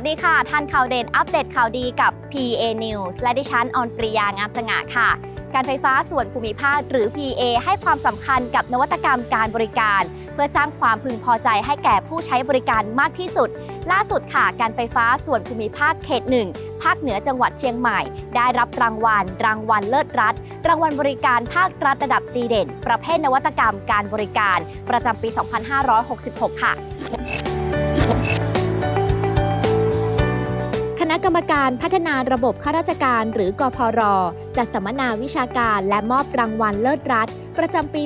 วัสดีค่ะทันข่าวเด่นอัปเดตข่าวดีกับ PA News และดิฉันออนปริยางามสง่าค่ะ การไฟฟ้าส่วนภูมิภาคหรือ PA ให้ความสำคัญกับนวัตกรรมการบริการ เพื่อสร้างความพึงพอใจให้แก่ผู้ใช้บริการมากที่สุด ล่าสุดค่ะ การไฟฟ้าส่วนภูมิภาคเขตหนึ่งภาคเหนือจังหวัดเชียงใหม่ ได้รับรางวัล รางวัลเลิศรัฐ รางวัลบริการภาครัฐระดับดีเด่น ประเภทนวัตกรรมการบริการ ประจำปี 2566 ค่ะ กรรมการพัฒนาระบบข้าราชการหรือกพร จัดสัมมนาวิชาการและมอบรางวัลเลิศรัฐ ประจำปี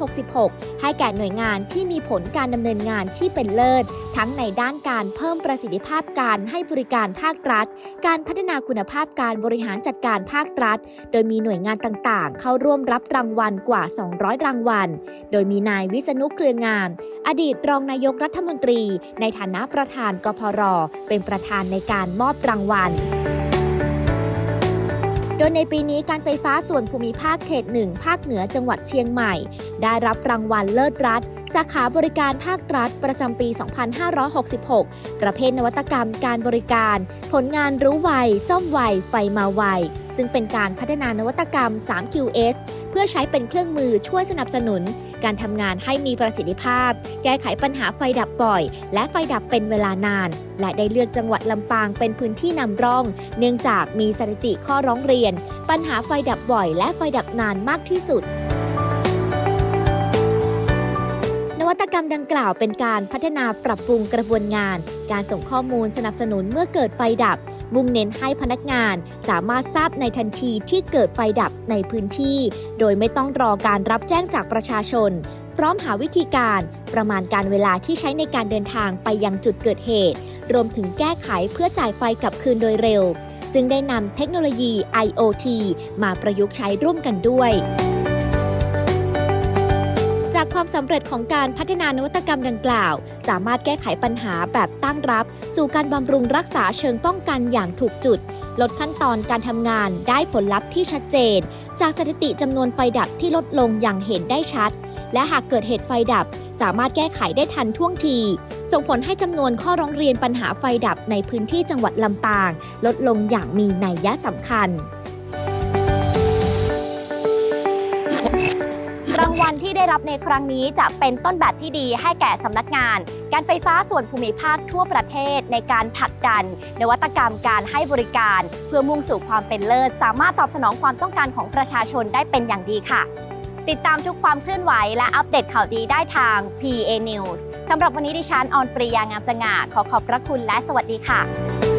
2566 ให้แก่หน่วยงานที่มีผลการดำเนินงานที่เป็นเลิศ ทั้งในด้านการเพิ่มประสิทธิภาพการให้บริการภาครัฐ การพัฒนาคุณภาพการบริหารจัดการภาครัฐ โดยมีหน่วยงานต่างๆ เข้าร่วมรับรางวัลกว่า 200 รางวัล โดยมีนายวิษณุเครืองาม อดีตรองนายกรัฐมนตรี ในฐานะประธานกพร เป็นประธานในการมอบรางวัล โดยในปีนี้การไฟฟ้าส่วนภูมิภาคเขตหนึ่งภาคเหนือจังหวัดเชียงใหม่ ได้รับรางวัลเลิศรัฐ สาขาบริการภาครัฐประจำปี 2566 ประเภทนวัตกรรมการบริการ ผลงานรู้ไวซ่อมไวไฟมาไว ซึ่งเป็นการพัฒนานวัตกรรม 3QS เพื่อใช้เป็นเครื่องมือช่วยสนับสนุน การทำงานให้มีประสิทธิภาพ แก้ไขปัญหาไฟดับบ่อย และไฟดับเป็นเวลานาน และได้เลือกจังหวัดลำปางเป็นพื้นที่นำร่อง เนื่องจากมีสถิติข้อร้องเรียน ปัญหาไฟดับบ่อย และไฟดับนานมากที่สุด กรรมดังกล่าวเป็นการพัฒนาปรับปรุงกระบวนงาน การส่งข้อมูลสนับสนุนเมื่อเกิดไฟดับ มุ่งเน้นให้พนักงาน สามารถทราบในทันทีที่เกิดไฟดับในพื้นที่ โดยไม่ต้องรอการรับแจ้งจากประชาชน พร้อมหาวิธีการ ประมาณการเวลาที่ใช้ในการเดินทางไปยังจุดเกิดเหตุ รวมถึงแก้ไขเพื่อจ่ายไฟกลับคืนโดยเร็ว ซึ่งได้นำเทคโนโลยี IoT มาประยุกต์ใช้ร่วมกันด้วย ความสำเร็จของการพัฒนานวัตกรรมดังกล่าว สามารถแก้ไขปัญหาแบบตั้งรับ สู่การบำรุงรักษาเชิงป้องกันอย่างถูกจุด ลดขั้นตอนการทำงานได้ผลลัพธ์ที่ชัดเจน จากสถิติจำนวนไฟดับที่ลดลงอย่างเห็นได้ชัด และหากเกิดเหตุไฟดับ สามารถแก้ไขได้ทันท่วงที ส่งผลให้จำนวนข้อร้องเรียนปัญหาไฟดับในพื้นที่จังหวัดลำปาง ลดลงอย่างมีนัยยะสำคัญางวัลที่ได้รับในครั้งนี้จะเป็นต้นแบบที่ดีให้แก่สำนักงาน การไฟฟ้าส่วนภูมิภาคทั่วประเทศในการผลักดัน นวัตกรรมการให้บริการ เพื่อมุ่งสู่ความเป็นเลิศ สามารถตอบสนองความต้องการของประชาชนได้เป็นอย่างดีค่ะ ติดตามทุกความเคลื่อนไหวและอัปเดตข่าวดีได้ทาง PA News สำหรับวันนี้ดิฉันออนปริยางามสง่าขอขอบพระคุณและสวัสดีค่ะ